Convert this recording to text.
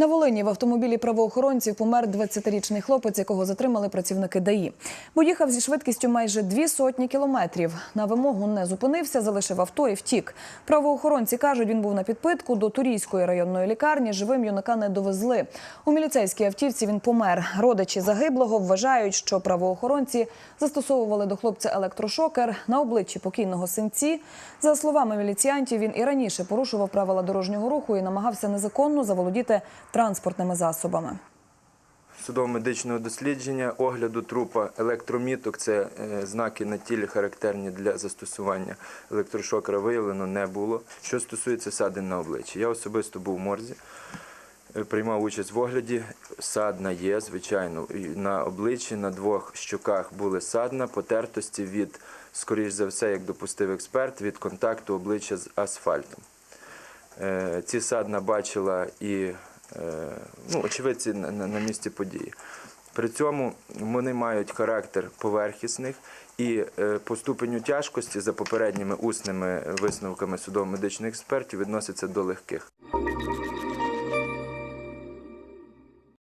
На Волині в автомобілі правоохоронців помер 20-річний хлопець, якого затримали працівники ДАІ. Бо їхав зі швидкістю майже дві сотні кілометрів. На вимогу не зупинився, залишив авто і втік. Правоохоронці кажуть, він був на підпитку до Турійської районної лікарні. Живим юнака не довезли. У міліцейській автівці він помер. Родичі загиблого вважають, що правоохоронці застосовували до хлопця електрошокер на обличчі покійного синці. За словами міліціянтів, він і раніше порушував правила дорожнього руху і намагався незаконно заволодіти транспортними засобами. судово-медичного дослідження, огляду трупа, електроміток це е, знаки на тілі характерні для застосування електрошокера виявлено не було. Що стосується садин на обличчі, я особисто був в морзі, е, приймав участь в огляді. Садна є, звичайно, на обличчі, на двох щоках були садна, потертості від, скоріш за все, як допустив експерт, від контакту обличчя з асфальтом. Е, Ці садна бачила і ну, очевидці на, місці події. При цьому вони мають характер поверхісних і е, по ступеню тяжкості за попередніми усними висновками судово-медичних експертів відносяться до легких.